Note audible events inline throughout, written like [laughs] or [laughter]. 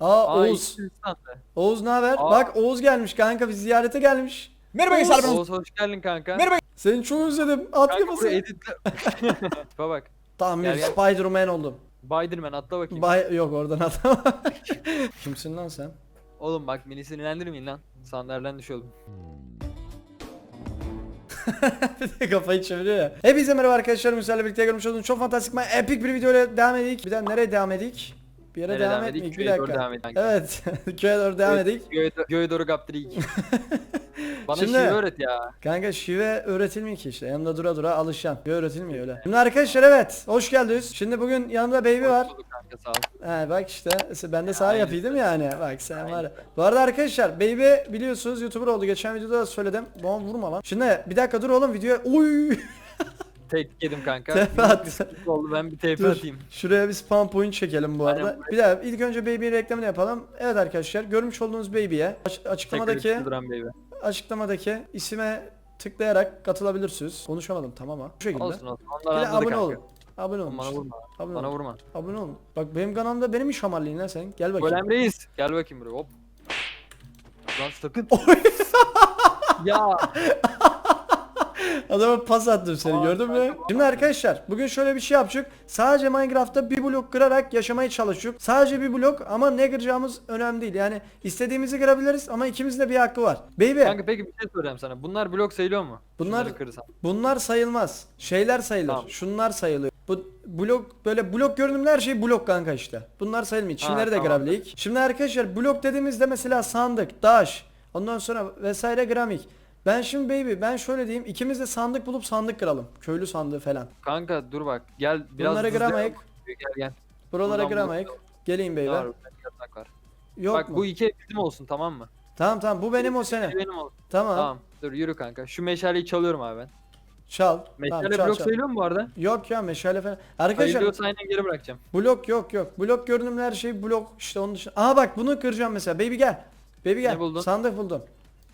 Aa, Aa, Oğuz. Oğuz ne haber? Aa. Bak Oğuz gelmiş kanka biz ziyarete gelmiş. Merhaba Oğuz. gençler ben Oğuz hoş geldin kanka. Merhaba. Seni çok özledim. At Kanka kafası. buraya editle. [laughs] Tipe bak. Tamam Gel, bir gel. Spider-Man oldum. Spiderman atla bakayım. Bay yok oradan atamam. [laughs] Kimsin lan sen? Oğlum bak beni sinirlendirmeyin lan. Sandalyeden düşüyordum. [laughs] bir de kafayı çeviriyor ya. Hepinize merhaba arkadaşlar. Müsaadenle birlikte görmüş olduğunuz çok fantastik epik bir videoyla devam edik. Bir de nereye devam edik? Bir yere Nereye devam, devam etmedik. edik? Bir Köye doğru dakika. devam edik. Evet. Köye [laughs] doğru devam edik. Göğe, göğe doğru kaptırıyık. [laughs] Bana Şimdi- şive öğret ya. Kanka şive öğretilmiyor ki işte. Yanımda dura dura alışacaksın. Şive öğretilmiyor öyle. Şimdi arkadaşlar evet. Hoş geldiniz. Şimdi bugün yanımda baby var. Hoş bulduk Kanka sağ ol. He bak işte ben de sana Aynen. yapayım yani. Bak sen var ya. Bu arada arkadaşlar Baby biliyorsunuz YouTuber oldu. Geçen videoda da söyledim. Bana vurma lan. Şimdi bir dakika dur oğlum videoya. Uy. [laughs] Tek yedim kanka. Tepe at. Bir oldu ben bir tepe Dur. atayım. Şuraya bir spam point çekelim bu Aynen. arada. Bir daha ilk önce Baby'nin reklamını yapalım. Evet arkadaşlar görmüş olduğunuz Baby'ye aç- açıklamadaki baby. açıklamadaki isime tıklayarak katılabilirsiniz. Konuşamadım tamam ama. Bu şekilde. Olsun olsun. Bir Onlar de anladı abone kanka. olun. Abone olun. Bana vurma. Abone Bana olun. vurma. Abone olun. Bak benim kanalımda benim iş hamarlayın lan sen. Gel bakayım. Golem reis. Gel bakayım buraya hop. Lan sakın. ya [laughs] Adama pas attım seni gördün mü? Şimdi arkadaşlar bugün şöyle bir şey yapacak. Sadece Minecraft'ta bir blok kırarak yaşamaya çalışacak. Sadece bir blok ama ne kıracağımız önemli değil. Yani istediğimizi kırabiliriz ama ikimizin de bir hakkı var. Baby kanka peki bir şey soracağım sana. Bunlar blok sayılıyor mu? Bunlar- Şunları kırırsam. bunlar sayılmaz. Şeyler sayılır. Tamam. Şunlar sayılıyor. Bu blok böyle blok görünümlü her şey blok kanka işte. Bunlar sayılmıyor. Çimleri de tamam. kırabilik. Şimdi arkadaşlar blok dediğimizde mesela sandık, taş, ondan sonra vesaire gramik. Ben şimdi baby ben şöyle diyeyim ikimiz de sandık bulup sandık kıralım. Köylü sandığı falan. Kanka dur bak. Gel biraz Bunları hızlı kıramayık. yap. Gel gel. Buralara Buradan bulup- Geleyim baby. Var? Yatak var. Yok bak mu? bu iki ev bizim olsun tamam mı? Tamam tamam bu benim o senin. benim olsun. Tamam. Tamam. Dur yürü kanka. Şu meşaleyi çalıyorum abi ben. Çal. Meşale tamam, çal, blok çal. sayılıyor mu bu arada? Yok ya meşale falan. Arkadaşlar Sayılıyorsa aynen geri bırakacağım. blok yok yok. Blok görünümlü her şey blok işte onun dışında. Aha bak bunu kıracağım mesela. Baby gel. Baby gel. Ne buldun? Sandık buldum.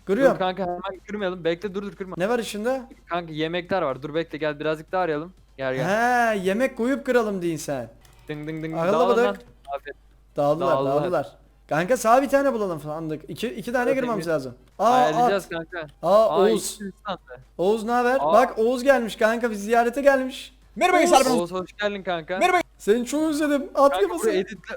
Dur kanka hemen kırmayalım. Bekle dur dur kırma. Ne var içinde? Kanka yemekler var. Dur bekle gel birazcık daha arayalım. Gel gel. He yemek koyup kıralım deyin sen. Ding ding ding. Dağılın lan. Aferin. Dağıldılar Dağıldılar. dağıldılar. Kanka sağ bir tane bulalım sandık. İki, iki tane Zaten bir- lazım. Aa, Ayarlayacağız at. kanka. Aa, Oğuz. Oğuz ne haber? Aa. Bak Oğuz gelmiş kanka biz ziyarete gelmiş. Merhaba gençler ben Oğuz hoş geldin kanka. Merhaba. Seni çok özledim. At Kanka kafası. buraya editle.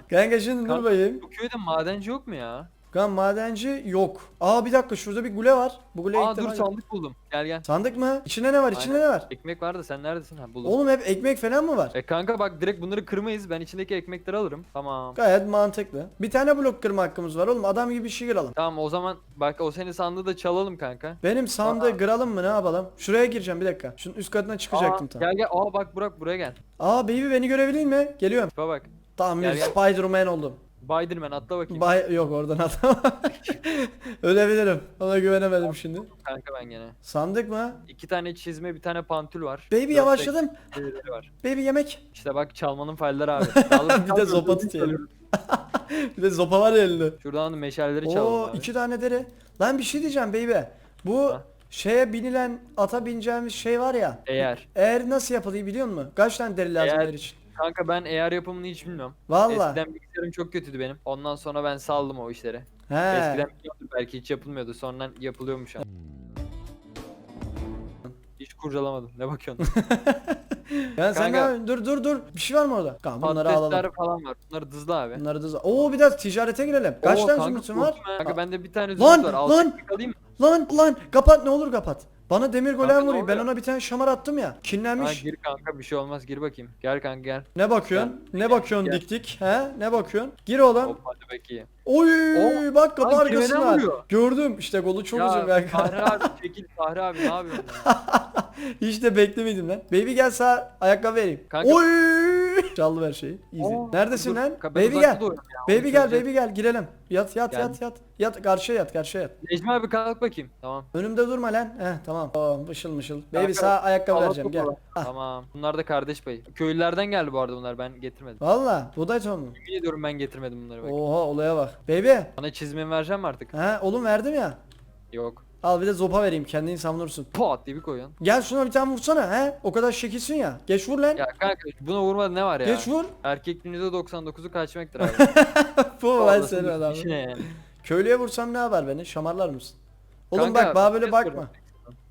[laughs] Kanka şimdi dur Kanka- bakayım. Bu köyde madenci yok mu ya? Kan madenci yok. Aa bir dakika şurada bir gule var. Bu gule Aa dur defa- sandık buldum. Gel gel. Sandık mı? İçinde ne var? İçinde ne var? Ekmek var da sen neredesin? Ha buldum. Oğlum hep ekmek falan mı var? E kanka bak direkt bunları kırmayız. Ben içindeki ekmekleri alırım. Tamam. Gayet mantıklı. Bir tane blok kırma hakkımız var oğlum. Adam gibi bir şey kıralım. Tamam o zaman bak o senin sandığı da çalalım kanka. Benim sandığı kıralım mı ne yapalım? Şuraya gireceğim bir dakika. Şunun üst katına çıkacaktım Aa, tam. Gel gel. Aa bak Burak buraya gel. Aa baby beni görebilir mi? Geliyorum. Tipe bak. Tamam Gel, bir gel. Spider-Man oldum. Spiderman atla bakayım. Bay yok oradan atamam. [laughs] Ölebilirim. Ona güvenemedim şimdi. kanka ben gene. Sandık mı? İki tane çizme bir tane pantül var. Baby Dört yavaşladım. var. Baby yemek. İşte bak çalmanın faydaları abi. [laughs] Bir de zopa tutuyor. [laughs] Bir de zopa var ya elinde. Şuradan da meşaleleri çalalım Oo abi. iki tane deri. Lan bir şey diyeceğim baby. Bu Ha. şeye binilen ata bineceğimiz şey var ya. Eğer. Eğer nasıl yapılıyor biliyor musun? Kaç tane deri lazım Eğer- eğer için? Kanka ben eğer yapımını hiç bilmiyorum. Valla. Eskiden bilgisayarım çok kötüydü benim. Ondan sonra ben saldım o işleri. He. Eskiden belki hiç yapılmıyordu. Sonradan yapılıyormuş ama. Hiç kurcalamadım. Ne bakıyorsun? [laughs] Ya sen Kanka- ne yapıyorsun? Dur dur dur. Bir şey var mı orada? Tamam bunları Patatesler alalım. falan var. Bunları dızla abi. Bunları da Oo bir daha ticarete girelim. Kaç Oo, tane kanka zümrütün var? korkma. Kanka bende bir tane Lan, zümrüt var. Altı lan! ekmek alayım mı? Lan lan kapat ne olur kapat. Bana demir golem Kanka, ne vuruyor. Ben oluyor? ona bir tane şamar attım ya. Ha, Kinlenmiş. gir kanka bir şey olmaz gir bakayım. Gel kanka gel. Ne bakıyorsun? Ne bakıyorsun gel. dik dik? He? Ne bakıyorsun? Gir oğlum. Hop hadi bakayım. Oy Oo, bak kapı lan kirveden arkasında. vuruyor. Gördüm. İşte golü çok uzun ya kanka. Fahri abi [laughs] çekil Fahri abi ne yapıyorsun ya? Hiç de beklemedim lan. Baby gel sağ ayakkabı vereyim. Kanka- Oy! [laughs] Çaldı her şeyi. Easy. Oo, Neredesin dur. lan? Ben Baby uzakta gel. ya, onu Baby gel, baby gel. Girelim. Yat yat yat yat. Yat karşıya yat, karşıya yat. Necmi abi kalk bakayım. Tamam. Önümde durma lan. Heh tamam. Oo, mışıl mışıl. Baby Kanka, sağ ayakkabı vereceğim gel. Ah. Tamam. Bunlar da kardeş payı. Köylülerden geldi bu arada bunlar ben getirmedim. Valla buğday tohumu. Yemin ediyorum ben getirmedim bunları bak. Oha olaya bak. Baby. Bana çizmemi vereceğim mi artık? He oğlum verdim ya. Yok. Al bir de zopa vereyim kendini savunursun. Pat diye bir koyuyorsun. Gel şuna bir tane vursana he. O kadar şekilsin ya. Geç vur lan. Ya kanka buna vurmadı ne var ya? Geç vur. Erkekliğin %99'u kaçmaktır abi. [laughs] Bu ben senin adamım. işine yani. Köylüye vursam ne yapar beni? Şamarlar mısın? Oğlum Kanka, bak bana böyle şey bakma.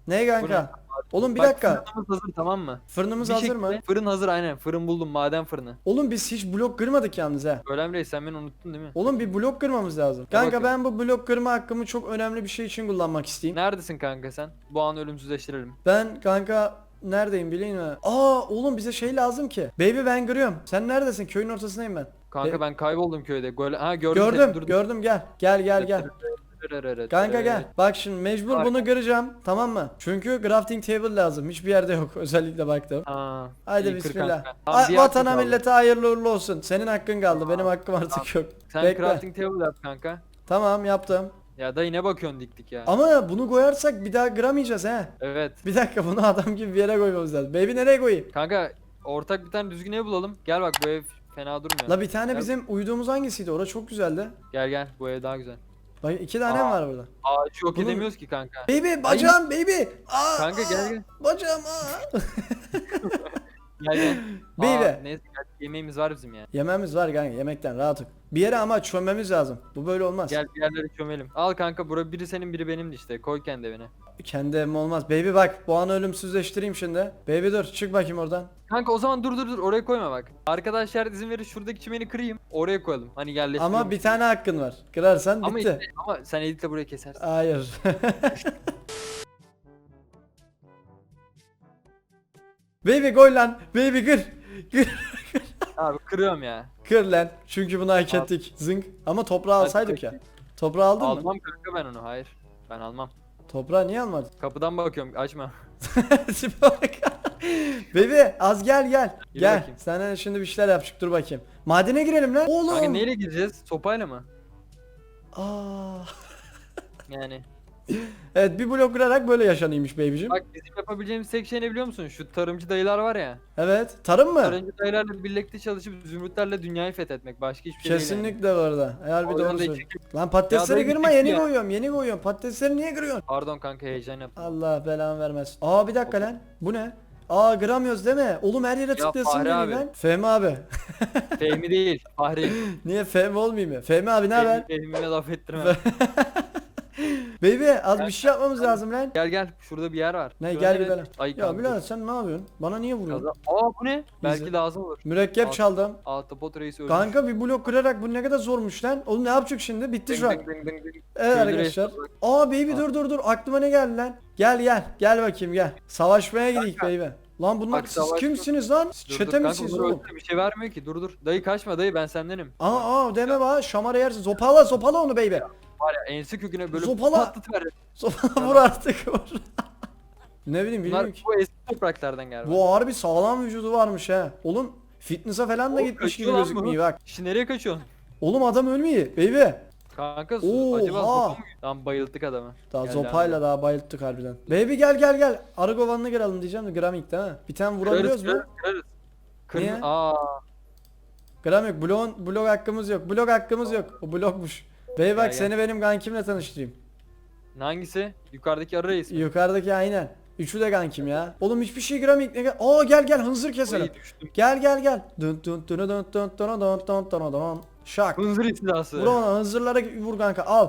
Ne kanka? Oğlum bir Bak, dakika. Fırınımız hazır tamam mı? Fırınımız Bir hazır mı? şekilde- Fırın hazır aynen. Fırın buldum maden fırını. Oğlum biz hiç blok kırmadık yalnız ha. Ölen sen beni unuttun değil mi? Oğlum bir blok kırmamız lazım. Kanka ben bu blok kırma hakkımı çok önemli bir şey için kullanmak isteyeyim. Neredesin kanka sen? Bu an ölümsüzleştirelim. Ben kanka neredeyim bileyim mi? Aa oğlum bize şey lazım ki. Baby ben kırıyorum. Sen neredesin? Köyün ortasındayım ben. Kanka Be- ben kayboldum köyde. Gole... Ha gördüm, Gördüm, seni. Dur, dur. gördüm gel. Gel gel gel. Kanka gel. Bak şimdi mecbur Bak. bunu kıracağım. Tamam mı? Çünkü crafting table lazım. Hiçbir yerde yok. [laughs] Özellikle baktım. Aa, Haydi iyi, kır bismillah. kanka. Tamam, A- bir vatana kaldı. millete hayırlı uğurlu olsun. Senin hakkın kaldı. Benim hakkım artık yok. Sen Bekle. crafting table yap kanka. Tamam yaptım. Ya dayı ne bakıyorsun diktik ya. Ama bunu koyarsak bir daha kıramayacağız he. Evet. Bir dakika bunu adam gibi bir yere koymamız lazım. Baby nereye koyayım? Kanka ortak bir tane düzgün ev bulalım. Gel bak bu ev fena durmuyor. La bir tane bizim uyduğumuz hangisiydi? Orası çok güzeldi. Gel gel bu ev daha güzel. Bak iki tane mi var burada? Ağacı yok Bunun- edemiyoruz ki kanka. Baby bacağım baby. Aa, Kanka gel aa, gel. Bacağım aa. [laughs] Gel gel. Baby. Aa, neyse yemeğimiz var bizim ya. Yememiz var kanka yemekten rahat ol. Bir yere ama çömmemiz lazım. Bu böyle olmaz. Gel bir yerlere çömelim. Al kanka bura biri senin biri benimdi işte. Koy kendi evine. Kendi evim olmaz. Baby bak bu anı ölümsüzleştireyim şimdi. Baby dur çık bakayım oradan. Kanka o zaman dur dur dur oraya koyma bak. Arkadaşlar izin verir şuradaki çimeni kırayım. Oraya koyalım. Hani yerleştirelim. Ama bir tane hakkın var. Kırarsan ama, bitti. işte- ama sen editle buraya kesersin. Hayır. [laughs] Baby gol lan. Baby kır. Kır. Abi kırıyorum ya. Kır lan. Çünkü bunu hak ettik. Zınk. Ama toprağı Hadi alsaydık ya. Toprağı aldın mı? Almam kanka ben onu. Hayır. Ben almam. Toprağı niye almadın? Kapıdan bakıyorum açma. [laughs] Tipe bak. Baby az gel gel. Yürü gel. bakayım. Sana şimdi bir şeyler yapacak. Dur bakayım. Madene girelim lan. Oğlum. Kanka neyle gireceğiz? Sopayla mı? Aa. [laughs] Yani. [laughs] Evet bir blok kırarak böyle yaşanıymış baby'cim. Bak bizim yapabileceğimiz tek şey ne biliyor musun? Şu tarımcı dayılar var ya. Evet. Tarım mı? Tarımcı dayılarla birlikte çalışıp zümrütlerle dünyayı fethetmek. Başka hiçbir şey değil. yani. Kesinlikle bu arada. Eğer bir O doğru çekip- Lan patatesleri Ya kırma yeni ya. koyuyorum yeni koyuyorum. Patatesleri niye kırıyorsun? Pardon kanka heyecan yaptım. Allah belanı vermez. Aa bir dakika lan. Bu ne? Aa kıramıyoruz değil mi? Oğlum her yere tıklasın Fahri beni abi. lan. Fehmi abi. Fehmi değil. Fahri. [laughs] Niye Fehmi olmayayım ya? Fehmi abi ne haber? Fehmi, Fehmi'ne laf ettirme. [laughs] Baby az bir şey yapmamız lazım lan. gel gel şurada bir yer var. Ne gel önde- gidelim. Ay Ya kanka. Sen ne yapıyorsun? Bana niye vuruyorsun? Kaza- Aa bu ne? Belki lazım olur. Mürekkep Al. çaldım. Ahtapot reis ölmüş. Kanka bir blok kırarak bu ne kadar zormuş lan. Oğlum ne yapacak şimdi? Bitti şu an. Ding, ding, ding, ding. Evet arkadaşlar. reis- Aa baby dur dur dur aklıma ne geldi lan? Gel gel gel bakayım gel. Savaşmaya gidelim baby. Lan bunlar Bak, siz savaş- kimsiniz lan? Dur, dur, Çete kanka misiniz bunlar oğlum? Bir şey vermiyor ki dur dur. Dayı kaçma dayı ben sendenim. Aa aa deme bana şamara yersin. Zopala zopala onu baby. Var ya ense köküne böyle Zopala. patlatıver. Zopala [laughs] vur artık vur. ne bileyim Bunlar bilmiyorum ki. bu eski topraklardan galiba. Bu harbi sağlam vücudu varmış ha. Oğlum fitness'a falan da Oğlum, gitmiş gibi kaçıyor lan bu. gözükmüyor bak. Şimdi nereye kaçıyorsun? Oğlum adam ölmüyor baby. Kanka su, Oha. acaba zopa mı? Tamam bayılttık adamı. Daha Gel zopayla daha bayılttık harbiden. Baby gel gel gel. Arı kovanını kıralım diyeceğim de gram değil mi? Bir tane vurabiliyoruz Kırarız mu? kırarız. kırarız. Niye? Kırmızı. Aa. Gram yok. Blok, blok hakkımız yok. Blok hakkımız yok. O blokmuş. Bey bak Gel, seni benim kankimle tanıştırayım. Hangisi? Yukarıdaki arı reis. mi? Yukarıdaki aynen. Üçü de kankim ya. Oğlum hiçbir şey ilk ne. Aa gel gel hınzır keselim. Ay, düştüm. Gel gel gel. Dun dun dun dun dun dun dun dun dun dun. Şak. Hınzır istilası. Vur ona hınzırlara vur kanka al.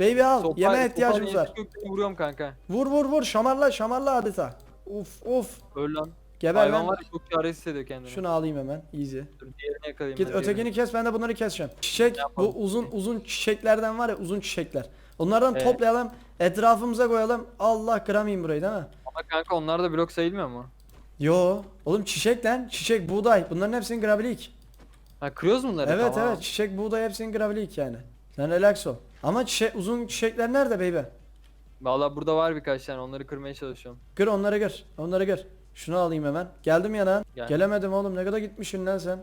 Baby al. Sopa- sopa ihtiyacımız var. vuruyorum kanka. Vur vur vur şamarla şamarla adeta. Uf uf. Öl lan. Geber Hayvan lan. var ya çok çaresiz hissediyor kendini. Şunu alayım hemen. Easy. Dur diğerini yakalayayım. Git ben ötekini diğerini. kes ben de bunları keseceğim. Çiçek bu Yapalım. uzun uzun çiçeklerden var ya uzun çiçekler. Onlardan Evet. toplayalım etrafımıza koyalım. Allah kıramayayım burayı değil mi? Ama kanka onlar da blok sayılmıyor mu? Yo. Oğlum çiçek lan. Çiçek buğday. Bunların hepsinin grabilik. Ha kırıyoruz mu bunları? Evet Tamam. evet çiçek buğday hepsinin grabilik yani. Sen relax ol. Ama çiçek, uzun çiçekler nerede baby? Valla burada var birkaç tane onları kırmaya çalışıyorum. Kır onları kır. Onları kır. Şunu alayım hemen. Geldim yana. Gel. Gelemedim oğlum ne kadar gitmişsin lan sen.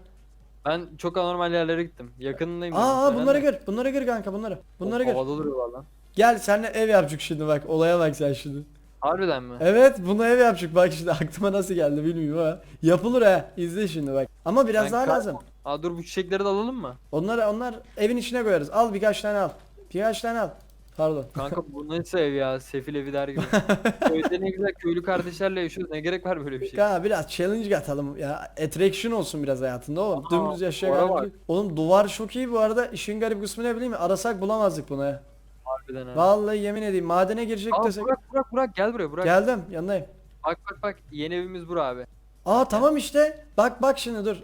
Ben çok anormal yerlere gittim. Yakınındayım. Aa sana bunları kır. Bunları kır kanka bunları. Bunları kır. Havada duruyorlar lan. Gel seninle ev yapacak şimdi bak. Olaya bak sen şimdi. Harbiden mi? Evet bunu ev yapacak bak şimdi aklıma nasıl geldi bilmiyorum ha. Yapılır ha. İzle şimdi bak. Ama biraz Ben daha lazım. Aa dur bu çiçekleri de alalım mı? Onları onlar evin içine koyarız. Al birkaç tane al. Birkaç tane al. Pardon. Kanka bu nasıl ev ya? Sefil evi der gibi. [laughs] Köyde ne güzel köylü kardeşlerle yaşıyoruz. Ne gerek var böyle bir şey? Kanka biraz challenge atalım ya. Attraction olsun biraz hayatında oğlum. Aha, Dümdüz halbuki- Oğlum duvar çok iyi bu arada. İşin garip kısmı ne bileyim mi? Arasak bulamazdık bunu ya. Harbiden ha. Vallahi yemin edeyim madene girecek Aa, desek. Burak Burak Burak gel buraya Burak. Geldim yanındayım. Bak bak bak yeni evimiz bura abi. Aa tamam işte. Bak bak şimdi dur.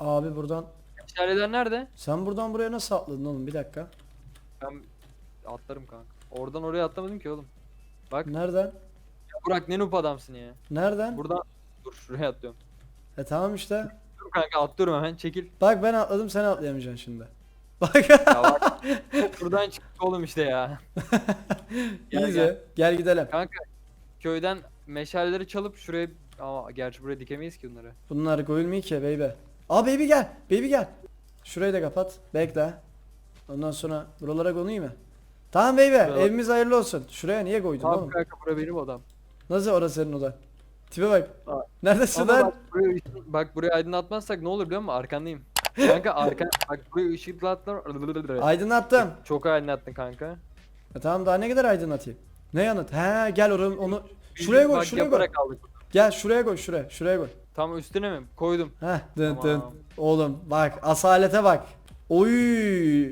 Abi buradan. Meşaleler nerede? Sen buradan buraya nasıl atladın oğlum bir dakika. Ben atlarım kanka. Oradan oraya atlamadım ki oğlum. Bak Nereden? ya Burak ne noob adamsın ya. Nereden? Buradan dur şuraya atlıyorum. E tamam işte. Dur kanka atlıyorum hemen çekil. Bak ben atladım sen atlayamayacaksın şimdi. [laughs] Bak. Ya bak buradan çıktık oğlum işte ya. Gel, [laughs] İyice. gel. Gel gidelim. Kanka köyden meşaleleri çalıp şuraya ama gerçi buraya dikemeyiz ki bunları. Bunlar koyulmuyor ki baby. Aa baby gel. Baby gel. Şurayı da kapat. Bekle. Ondan sonra buralara konuyu mu? Tamam baby. Şuraya- Evimiz hayırlı olsun. Şuraya niye koydun Tamam oğlum? kanka bura benim odam. Nasıl orası senin odan? Tipe bak. Aa. Neredesin Ama lan? bak buraya, ışık- bak buraya aydınlatmazsak ne olur biliyor musun? Arkandayım. Kanka arkan [laughs] bak buraya ışıklatlar. Aydınlattım. Çok aydınlattın kanka. E tamam daha ne kadar aydınlatayım? Ne yanıt? He gel oranı onu şuraya koy Bak, şuraya koy. yaparak aldık. Gel şuraya koy şuraya şuraya koy. Tam üstüne mi? Koydum. Heh dın dın. Tamam. Oğlum bak asalete bak. Oy.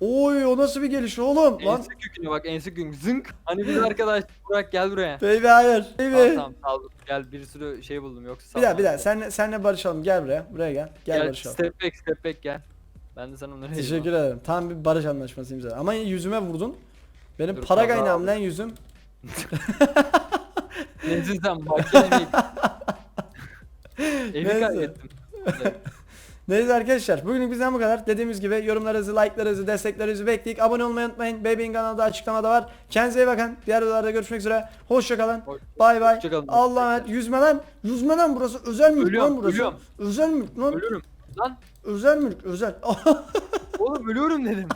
Oy o nasıl bir geliş oğlum? Lan Ense köküne bak ense köküne zınk. Hani biz arkadaş Burak gel buraya. baby hayır. Tamam Baby. tamam sağ ol. Gel bir sürü şey buldum yoksa Bir daha bir daha senle senle barışalım gel buraya. Buraya gel. Gel, Gel, barışalım. step back step back gel. Ben de sana onları Teşekkür ederim. Tam bir barış anlaşması imza. Ama yüzüme vurdun. Benim Dur, para kaynağım lan yüzüm. [laughs] Nesin sen makine mi? [laughs] Evi Neyse. kaybettim. [laughs] Neyse arkadaşlar bugünlük bizden bu kadar. Dediğimiz gibi yorumlarınızı, like'larınızı, desteklerinizi bekleyip abone olmayı unutmayın. Baby'in kanalı da açıklamada var. Kendinize iyi bakın. Diğer videolarda görüşmek üzere. Hoşçakalın. Hoş- Bay bay. Allah'a emanet. Yüzme lan. Yüzme lan burası. Özel mülk Ölüyorum, lan burası. ölüyorum. Özel mülk lan. Ölürüm. Lan Özel mülk. Özel. [laughs] oğlum ölüyorum dedim.